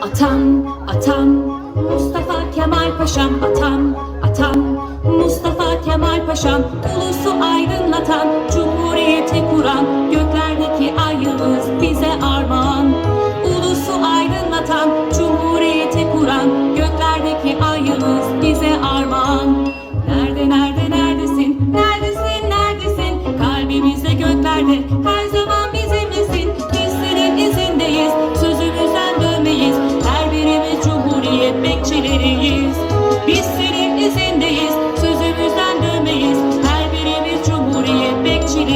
Atam, atam, Mustafa Kemal Paşam Atam, atam, Mustafa Kemal Paşam Ulusu aydınlatan, Cumhuriyeti kuran Göklerdeki ay yıldız bize armağan Ulusu aydınlatan, Cumhuriyeti kuran Göklerdeki ay yıldız bize armağan Nerede, nerede, neredesin? Neredesin, neredesin? Kalbimizde göklerde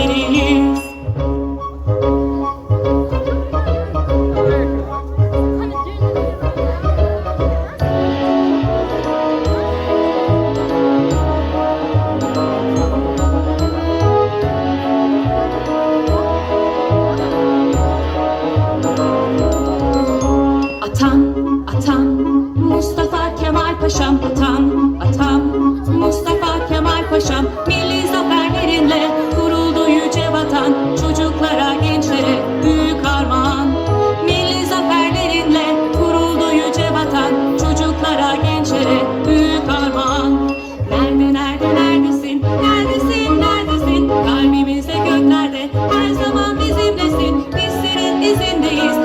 biliriz Atan, Mustafa Kemal Paşam Atan, atan, Mustafa Kemal Paşam. These.